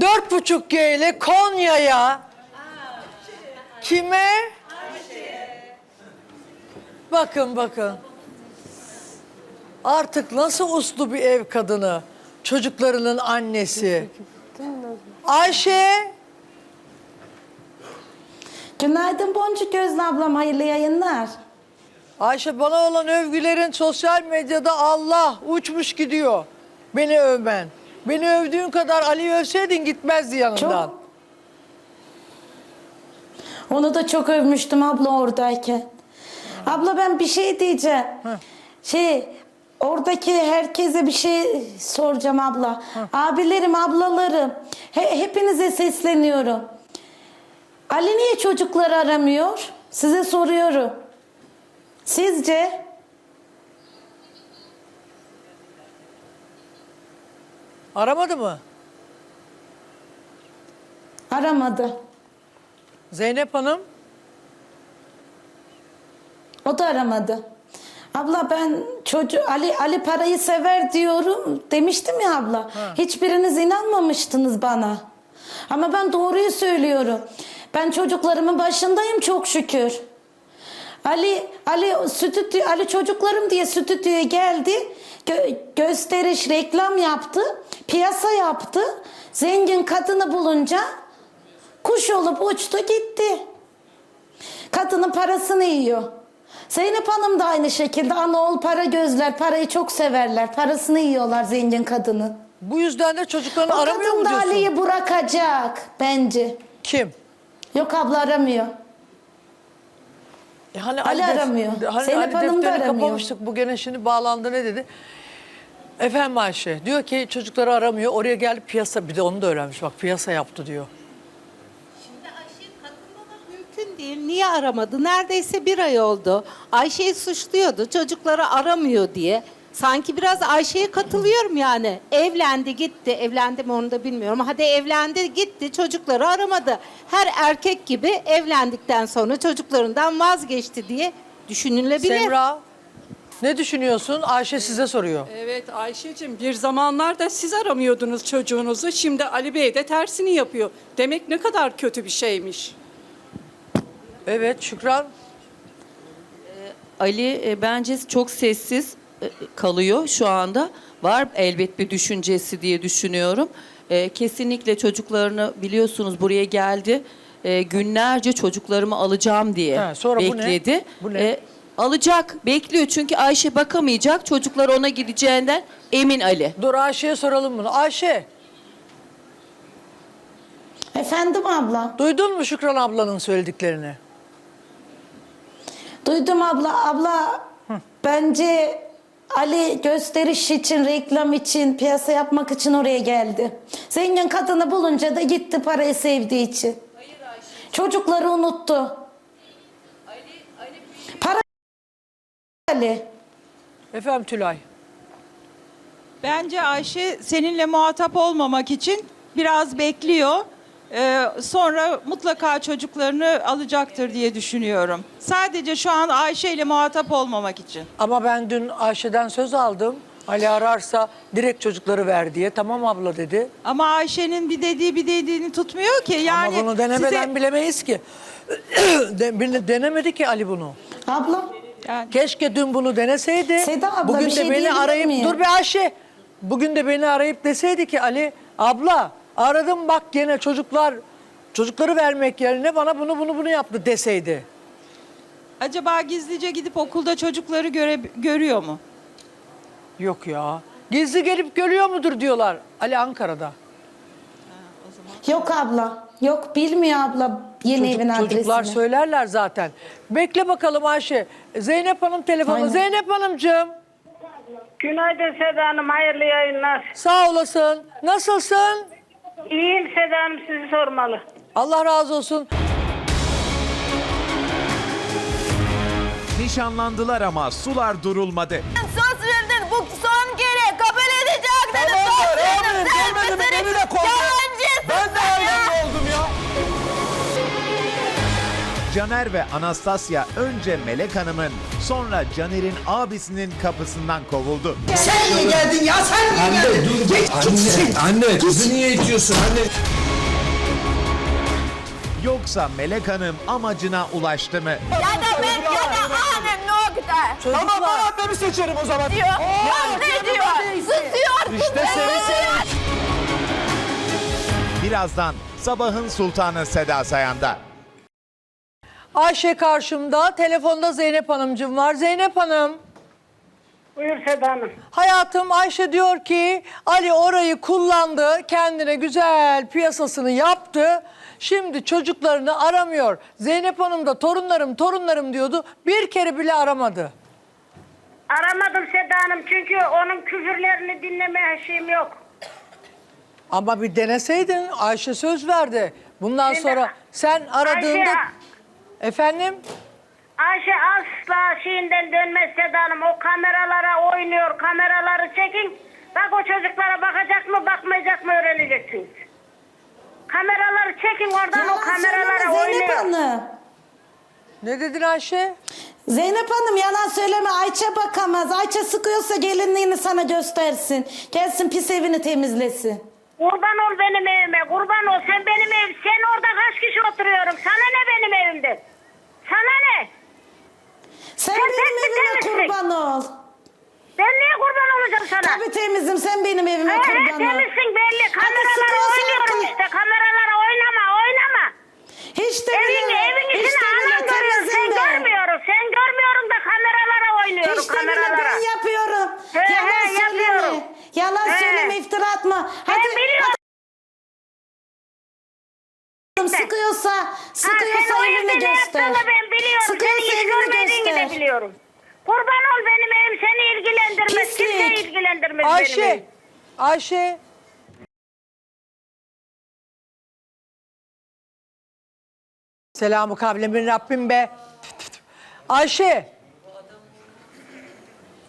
Dört buçuk G ile Konya'ya. Kime? Bakın bakın. Artık nasıl uslu bir ev kadını. Çocuklarının annesi. Ayşe. Günaydın Boncuk Gözlü ablam, hayırlı yayınlar. Ayşe bana olan övgülerin sosyal medyada Allah uçmuş gidiyor. Beni övmen. Beni övdüğün kadar Ali övseydin gitmezdi yanından. Çok. Onu da çok övmüştüm abla oradayken. Abla ben bir şey diyeceğim. Şey, oradaki herkese bir şey soracağım abla. Abilerim, ablalarım, he- hepinize sesleniyorum. Ali niye çocukları aramıyor? Size soruyorum. Sizce? Aramadı mı? Aramadı. Zeynep Hanım. O da aramadı. Abla ben çocuğu Ali Ali parayı sever diyorum demiştim ya abla. Hiçbiriniz inanmamıştınız bana. Ama ben doğruyu söylüyorum. Ben çocuklarımın başındayım çok şükür. Ali Ali stüdyo Ali çocuklarım diye stüdyoya geldi. Gö- gösteriş reklam yaptı. Piyasa yaptı. Zengin kadını bulunca kuş olup uçtu gitti. Kadının parasını yiyor. Zeynep Hanım da aynı şekilde ana oğul para gözler, parayı çok severler. Parasını yiyorlar zengin kadının. Bu yüzden de çocuklarını O aramıyor kadın mu da diyorsun? Ali'yi bırakacak bence. Kim? Yok abla aramıyor. E hani Ali def- aramıyor. Hani Zeynep Ali Hanım da defterini aramıyor. kapamıştık. Bu gene şimdi bağlandı ne dedi? Efendim Ayşe diyor ki çocukları aramıyor. Oraya geldi piyasa bir de onu da öğrenmiş. Bak piyasa yaptı diyor. Şimdi Ayşe katılmamak mümkün değil. Niye aramadı? Neredeyse bir ay oldu. Ayşe'yi suçluyordu. Çocukları aramıyor diye. Sanki biraz Ayşe'ye katılıyorum yani. Evlendi gitti. Evlendi mi onu da bilmiyorum. Hadi evlendi gitti. Çocukları aramadı. Her erkek gibi evlendikten sonra çocuklarından vazgeçti diye düşünülebilir. Semra ne düşünüyorsun? Ayşe size soruyor. Evet Ayşe'cim bir zamanlar da siz aramıyordunuz çocuğunuzu. Şimdi Ali Bey de tersini yapıyor. Demek ne kadar kötü bir şeymiş. Evet Şükran. Ali e, bence çok sessiz kalıyor şu anda. Var elbet bir düşüncesi diye düşünüyorum. E, kesinlikle çocuklarını biliyorsunuz buraya geldi. E, günlerce çocuklarımı alacağım diye Ha, sonra bu ne? bekledi. Bu ne? E, alacak, bekliyor çünkü Ayşe bakamayacak. Çocuklar ona gideceğinden emin Ali. Dur Ayşe'ye soralım bunu. Ayşe Efendim abla. duydun mu Şükran ablanın söylediklerini? Duydum abla. Abla bence Ali gösteriş için, reklam için, piyasa yapmak için oraya geldi. Zengin kadını bulunca da gitti parayı sevdiği için. Çocukları unuttu. Para Ali. Efendim Tülay. Bence Ayşe seninle muhatap olmamak için biraz bekliyor. Ee, sonra mutlaka çocuklarını alacaktır diye düşünüyorum. Sadece şu an Ayşe ile muhatap olmamak için. Ama ben dün Ayşe'den söz aldım. Ali ararsa direkt çocukları ver diye. Tamam abla dedi. Ama Ayşe'nin bir dediği bir dediğini tutmuyor ki. Yani Ama bunu denemeden size- bilemeyiz ki. De- denemedi ki Ali bunu. Abla. Yani Keşke dün bunu deneseydi. Seda abla, Bugün bir de şey beni diyebilir arayıp miyim? dur be Ayşe. Bugün de beni arayıp deseydi ki Ali abla aradım bak gene çocuklar çocukları vermek yerine bana bunu bunu bunu yaptı deseydi. acaba gizlice gidip okulda çocukları göre, görüyor mu? Yok ya. Gizli gelip görüyor mudur diyorlar. Ali Ankara'da. Yok abla. Yok bilmiyor abla yeni Çocuk- evin adresini. çocuklar söylerler zaten. Bekle bakalım Ayşe. Zeynep Hanım telefonu. Aynen. Zeynep Hanımcığım Günaydın Seda Hanım, hayırlı yayınlar. sağ olasın. Nasılsın? İyiyim Seda Hanım, sizi sormalı. Allah razı olsun. Nişanlandılar ama sular durulmadı. Caner ve Anastasya önce Melek Hanım'ın sonra Caner'in abisinin kapısından kovuldu. Sen niye geldin ya? Sen niye geldin? Dur, Geç, gitsin. Anne kızı niye itiyorsun anne? Yoksa Melek Hanım amacına ulaştı mı? Ya da ben ya da annem nokta. Tamam ben annemi seçerim o zaman. Diyor. ne diyor? Susuyor. İşte seni sev. Birazdan sabahın sultanı Seda Sayan'da. Ayşe karşımda. Telefonda Zeynep Hanımcığım var. Zeynep Hanım. Buyur Seda Hanım. Hayatım Ayşe diyor ki Ali orayı kullandı. Kendine güzel piyasasını yaptı. Şimdi çocuklarını aramıyor. Zeynep Hanım da torunlarım torunlarım diyordu. Bir kere bile aramadı. Aramadım Seda Hanım çünkü onun küfürlerini dinlemeye şeyim yok. Ama bir deneseydin Ayşe söz verdi. Bundan Şimdi sonra sen aradığında... Ayşe, Efendim? Ayşe asla şeyinden dönmez Seda Hanım. O kameralara oynuyor. Kameraları çekin. Bak o çocuklara bakacak mı bakmayacak mı öğreneceksiniz. Kameraları çekin oradan o Yalan kameralara söyleme Zeynep oynuyor. Hanım. Ne dedin Ayşe? Zeynep Hanım yalan söyleme Ayça bakamaz. Ayça sıkıyorsa gelinliğini sana göstersin. Gelsin pis evini temizlesin. Kurban ol benim evime. Kurban ol. Sen benim ev. Sen orada kaç kişi oturuyorum? Sana ne benim evimde? Sana ne? Sen Sen benim bir evime kurban ol. Ben niye kurban olacağım sana? Tabii temizim sen benim evime he, kurban ol. temizsin belli. Kameralara oynuyorum işte. Kameralara oynama, oynama. Hiç de Evin, bile, evin hiç içine de bile anan görüyor. Sen temizim ben. görmüyorum. Sen görmüyorum da kameralara oynuyorum. Hiç de bile kameralara. ben yapıyorum. He, he, Yalan yapıyorum. söyleme. Yalan He. söyleme iftira atma. Ben Hadi, biliyorum. hadi sıkıyorsa, Ha, sıkıyorsa sen o evini evde ne göster. yaptığını ben biliyorum. Sıkıyorsa Seni hiç evini biliyorum. Kurban ol benim evim seni ilgilendirmez. Pislik. Kimse ilgilendirmez benim Ayşe. evim. Ayşe. Selamu kavlemin Rabbim be. Ayşe.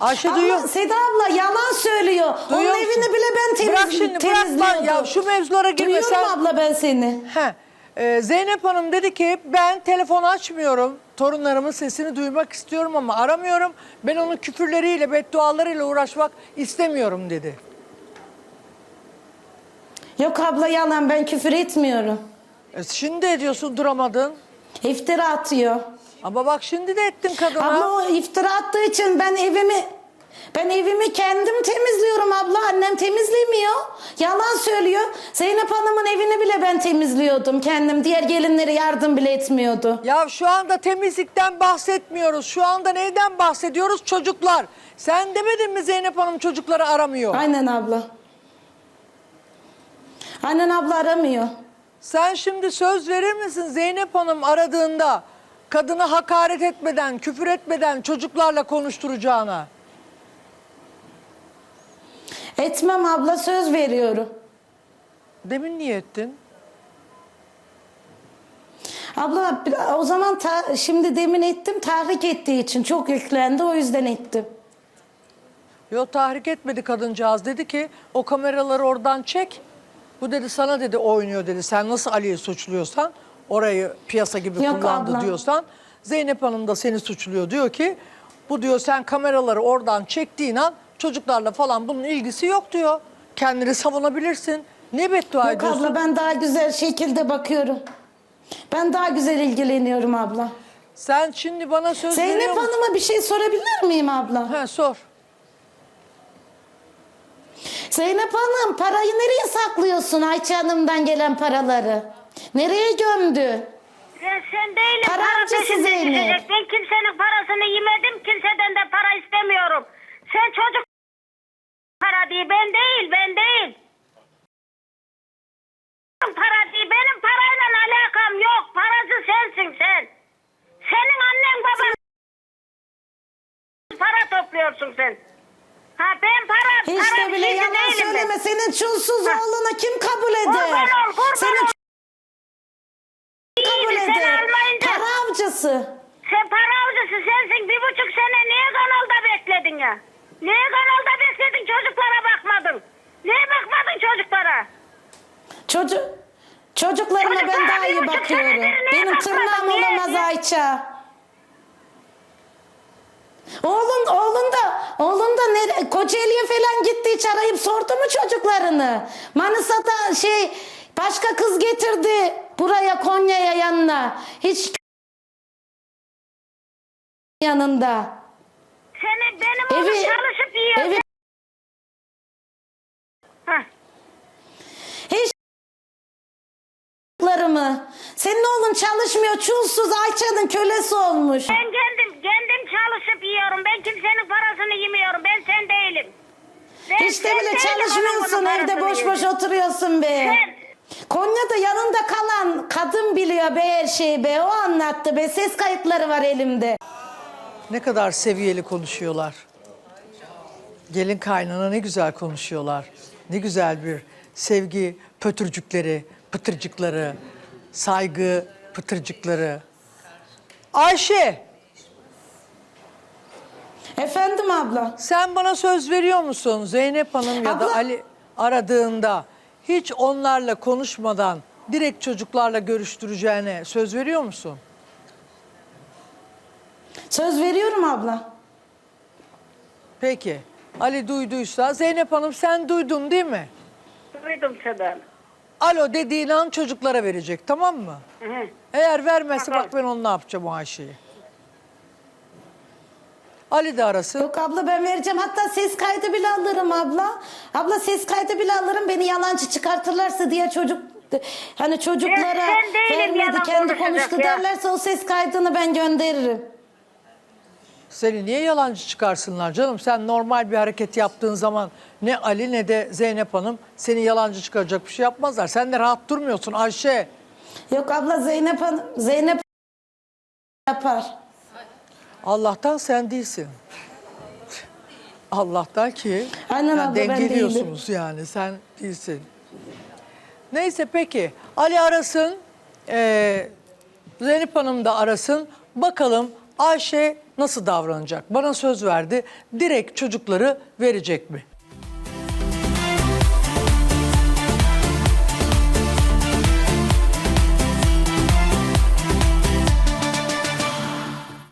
Ayşe duyuyor. Seda abla yalan söylüyor. Duyuyor Onun musun? evini bile ben temiz, Bırak şimdi, bırak temizliyordum. lan ya, şu mevzulara girme, Duyuyorum sen- abla ben seni. He. Ee, Zeynep Hanım dedi ki ben telefon açmıyorum. Torunlarımın sesini duymak istiyorum ama aramıyorum. Ben onun küfürleriyle, beddualarıyla uğraşmak istemiyorum dedi. Yok abla yalan ben küfür etmiyorum. E, şimdi ediyorsun duramadın. İftira atıyor. Ama bak şimdi de ettin kadına. Abla o iftira attığı için ben evimi ben evimi kendim temizliyorum abla. Annem temizlemiyor. Yalan söylüyor. Zeynep Hanım'ın evini bile ben temizliyordum kendim. Diğer gelinlere yardım bile etmiyordu. Ya şu anda temizlikten bahsetmiyoruz. Şu anda neyden bahsediyoruz? Çocuklar. Sen demedin mi Zeynep Hanım çocukları aramıyor? Aynen abla. Aynen abla aramıyor. Sen şimdi söz verir misin Zeynep Hanım aradığında kadını hakaret etmeden, küfür etmeden çocuklarla konuşturacağına? Etmem abla söz veriyorum. Demin niye ettin? Abla o zaman ta- şimdi demin ettim tahrik ettiği için çok yüklendi o yüzden ettim. Yok tahrik etmedi kadıncağız. Dedi ki o kameraları oradan çek. Bu dedi sana dedi oynuyor dedi. Sen nasıl Ali'yi suçluyorsan orayı piyasa gibi Yok kullandı abla. diyorsan. Zeynep Hanım da seni suçluyor. Diyor ki bu diyor sen kameraları oradan çektiğin an çocuklarla falan bunun ilgisi yok diyor. Kendini savunabilirsin. Ne beddua Yok ediyorsun? abla ben daha güzel şekilde bakıyorum. Ben daha güzel ilgileniyorum abla. Sen şimdi bana söz veriyor Zeynep musun? Hanım'a bir şey sorabilir miyim abla? He, sor. Zeynep Hanım parayı nereye saklıyorsun Ayça Hanım'dan gelen paraları? Nereye gömdü? Sen, sen değilim Para para harcası peşinde Zeynep. gidecek. Ben kimsenin parasını yemedim. Kimseden de para istemiyorum. Sen çocuk para değil. Ben değil. Ben değil. Para değil. Benim parayla alakam yok. Paracı sensin sen. Senin annen baban para topluyorsun sen. Ha ben para, Hiç para de bile yalan değilim ben. söyleme. Senin çulsuz Ha. oğlunu kim kabul eder? Kurban ol, kurban Senin ol. kabul İyiydi, sen eder. Para avcısı. Sen para avcısı sensin. Bir buçuk sene niye kanalda bekledin ya? Niye kanalda bekledin çocuklara bakmadın? Niye bakmadın çocuklara? Çocuk Çocuklarıma ben Çocuklara daha bir iyi buçuk bakıyorum. senedir niye Benim bakmadın? tırnağım Niye- olamaz Ayça. Oğlun, oğlun da, oğlun da nere, Kocaeli'ye falan gitti hiç arayıp sordu mu çocuklarını? Manisa'da şey başka kız getirdi buraya Konya'ya yanına. Hiç yanında. Seni benim oğlum Evi- çalışıp yiyor. evi- Hah. Hiç. Senin oğlun çalışmıyor, çulsuz Ayça'nın kölesi olmuş. Ben kendim kendim çalışıp yiyorum. Ben kimsenin parasını yemiyorum. Ben sen değilim. Ben, Hiç de bile değilim çalışmıyorsun evde boş boş yiyorum. oturuyorsun be. Sen- Konya'da yanında kalan kadın biliyor be her şeyi be. O anlattı be. Ses kayıtları var elimde. Ne kadar seviyeli konuşuyorlar. Gelin kaynana ne güzel konuşuyorlar. Ne güzel bir sevgi pötürcükleri, pıtırcıkları, saygı pıtırcıkları. Ayşe, Efendim abla. sen bana söz veriyor musun Zeynep Hanım ya da Abla. Ali aradığında hiç onlarla konuşmadan direkt çocuklarla görüştüreceğine söz veriyor musun? Söz veriyorum abla. Peki. Ali duyduysa Zeynep Hanım sen duydun değil mi? Duydum Seda. Alo dediğin an çocuklara verecek tamam mı? Hı. Eğer vermezse Tamam. bak ben onu ne yapacağım o Ayşe'yi. Ali de arasın. Yok abla ben vereceğim. Hatta ses kaydı bile alırım abla. Abla ses kaydı bile alırım. Beni yalancı çıkartırlarsa diye çocuk hani çocuklara Ben- ben değilim vermedi yalan kendi konuşacak konuştu ya. derlerse o ses kaydını ben gönderirim. Seni niye yalancı çıkarsınlar canım? Sen normal bir hareket yaptığın zaman ne Ali ne de Zeynep Hanım seni yalancı çıkaracak bir şey yapmazlar. Sen de rahat durmuyorsun Ayşe. Yok abla Zeynep Hanım, Zeynep yapar. Allah'tan sen değilsin. Allah'tan ki Aynen yani abla, ben dengeliyorsunuz yani sen değilsin. Neyse peki Ali arasın, eee, Zeynep Hanım da arasın. Bakalım Ayşe nasıl davranacak? Bana söz verdi. Direkt çocukları verecek mi?